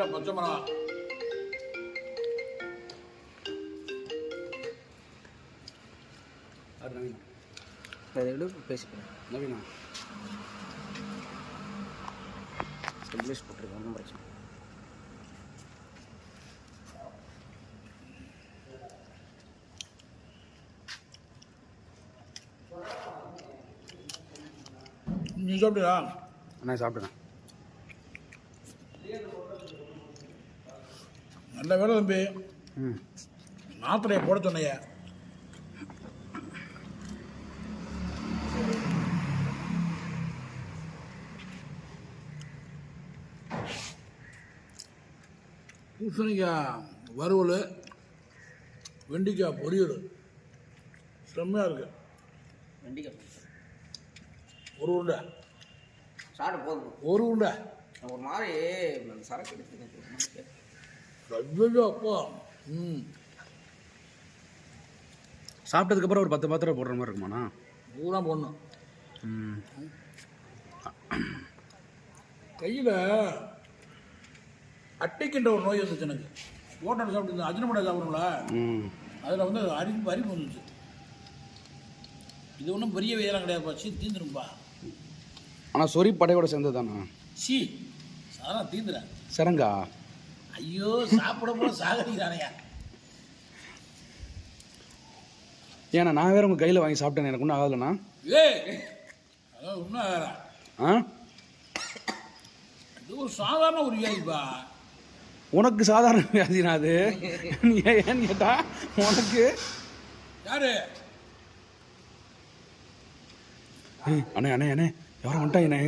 நல்ல பச்சை நவீனா? விட பேசிக்கிறேன் நவீனா? இங்கிலீஷ் போட்டிருக்கேன் ஒன்றும் பிரச்சனை. நீ சாப்பிட்டியா? அண்ணா சாப்பிட்டேண்ணா நல்ல வேலை தம்பி. மாத்திரையை போட சொன்னைய பூசணிக்காய் வறுவல் வெண்டிக்காய் பொரியல். செம்மையாக இருக்கு. வெண்டிக்காய் ஒரு உருண்டை. சாப்பிட்டு போதும். ஒரு உருண்டை. ஒரு மாதிரி சரக்கு எடுத்து அப்பா ம். சாப்பிட்டதுக்கப்புறம் ஒரு பத்து பாத்திரம் போடுற மாதிரி இருக்குமாண்ணா? பூரா போடணும். கையில் அட்டைக்கின்ற ஒரு நோய் வந்துச்சு எனக்கு. ஹோட்டல் சாப்பிட்டு அஜினமடை சாப்பிடுங்களா ம். அதில் வந்து அரிப்பு அரிப்பு வந்துச்சு இது ஒன்றும் பெரிய வேலை கிடையாதுப்பா சீ தீந்துரும்பா ஆனால் சொறி படையோட சேர்ந்தது தானே சீ. சாதான் தீந்துறேன் சரங்கா? ஐயோ சாப்பிட போல சாகடிக்கிறானையா? ஏன்னா நான் வேற உங்கள் கையில் வாங்கி சாப்பிட்டேன் எனக்கு ஒன்றும் ஆகலைண்ணா. ஏய் அதான் இன்னும் வேற ஆ? இது ஒரு சாதாரண ஒரு வியாதிப்பா உனக்கு சாதாரண வியாதினா அது. ஏன்னு கேட்டா உனக்கு. யாரு? அண்ணே அண்ணே அண்ணே யாரும் வந்துட்டாங்கண்ணே.